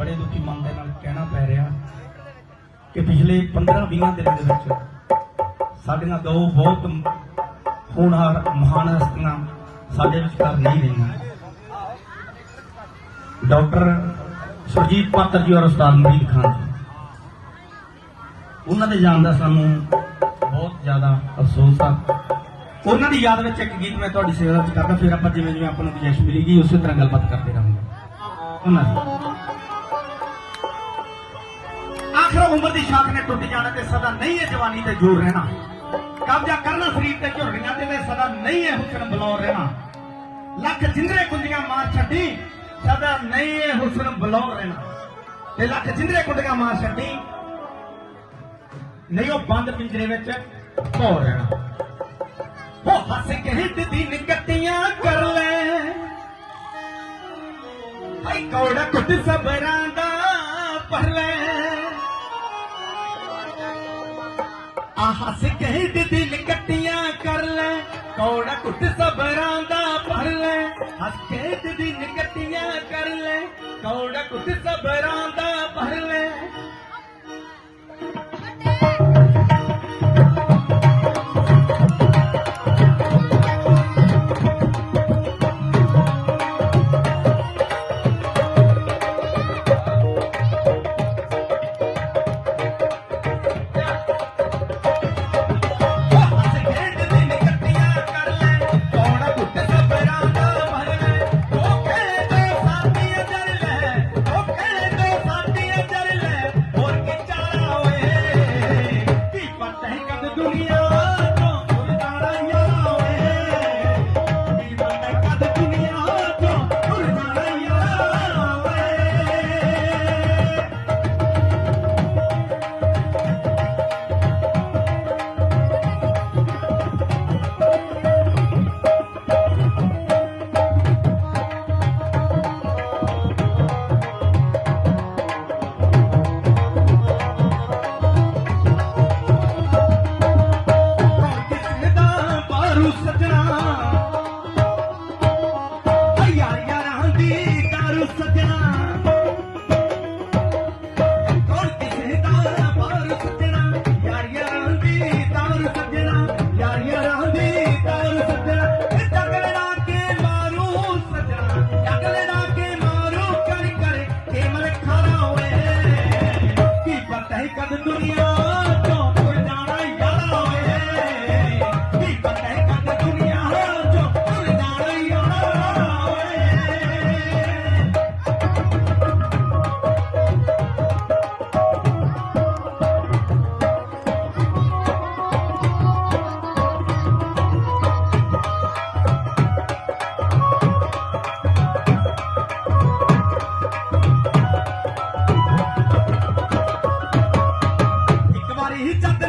ਬੜੇ ਦੁਖੀ ਮਨ ਦੇ ਨਾਲ ਕਹਿਣਾ ਪੈ ਰਿਹਾ ਕਿ ਪਿਛਲੇ 15-20 ਦਿਨਾਂ ਦੇ ਵਿੱਚ ਸਾਡੀਆਂ ਦੋ ਬਹੁਤ ਹੋਣਹਾਰ ਮਹਾਨ ਹਸਤੀਆਂ ਸਾਡੇ ਵਿਚਕਾਰ ਨਹੀਂ ਰਹੀਆਂ। ਡਾਕਟਰ ਸੁਰਜੀਤ ਪਾਤਰ ਜੀ ਔਰ ਉਸਤਾਦ ਮਰੀਦ ਖਾਨ ਜੀ। ਉਹਨਾਂ ਦੇ ਜਾਣ ਦਾ ਸਾਨੂੰ ਬਹੁਤ ਜ਼ਿਆਦਾ ਅਫਸੋਸ ਆ। ਉਹਨਾਂ ਦੀ ਯਾਦ ਵਿੱਚ ਇੱਕ ਗੀਤ ਮੈਂ ਤੁਹਾਡੀ ਸੇਵਾ ਵਿੱਚ ਕਰਦਾ, ਫਿਰ ਆਪਾਂ ਜਿਵੇਂ ਜਿਵੇਂ ਆਪਾਂ ਨੂੰ ਗੁੰਜਾਇਸ਼ ਮਿਲੇਗੀ, ਉਸੇ ਤਰ੍ਹਾਂ ਗੱਲਬਾਤ ਕਰਦੇ ਰਹਾਂਗੇ। ਉਹਨਾਂ ਦੀ। ਆਖਰ ਉਮਰ ਦੀ ਸ਼ਾਖ ਨੇ ਟੁੱਟ ਜਾਣਾ ਤੇ ਸਦਾ ਨਹੀਂ ਹੈ ਜਵਾਨੀ ਤੇ ਜੋਰ ਰਹਿਣਾ। ਕਬਜ਼ਾ ਕਰਨਾ ਸਰੀਰ ਤੇ ਝੁਰੜੀਆਂ ਤੇ ਤੇ ਸਦਾ ਨਹੀਂ ਹੈ ਹੁਸਨ ਬਲੌਰ ਰਹਿਣਾ। ਲੱਖ ਜਿੰਦਰੇ ਕੁੰਡੀਆਂ ਮਾਰ ਛੱਡੀ, ਸਦਾ ਨਹੀਂ ਹੈ ਹੁਸਨ ਬਲੌਰ ਰਹਿਣਾ। ਤੇ ਲੱਖ ਜਿੰਦਰੇ ਕੁੰਡੀਆਂ ਮਾਰ ਛੱਡੀ, ਨਹੀਂ ਉਹ ਬੰਦ ਪਿੰਜਰੇ ਵਿੱਚ ਭੌ ਰਹਿਣਾ। ਉਹ ਹੱਸ ਕੇ ਹਿੱਟ ਦੀ ਨਿਕਟੀਆਂ ਕਰ ਲੈ। ਹਾਈ ਕੌੜਾ ਕੁੱਟ ਸਬਰਾਂ ਦਾ ਪਰ ਲੈ। ਹੱਸ ਕਹਿ ਦਿਲ ਕੱਟੀਆਂ ਕਰ ਲੈ। ਕੌੜਾ ਘੁੱਟ ਸਬਰਾਂ ਦਾ ਭਰ ਲੈ। ਹੱਸ ਕਹਿ ਦਿਲ ਕੱਟੀਆਂ ਕਰ ਲੈ। ਕੌੜਾ ਘੁੱਟ ਸਬਰਾਂ ਦਾ ਭਰ ਲੈ। दुनिया Ricardo Turría. hijab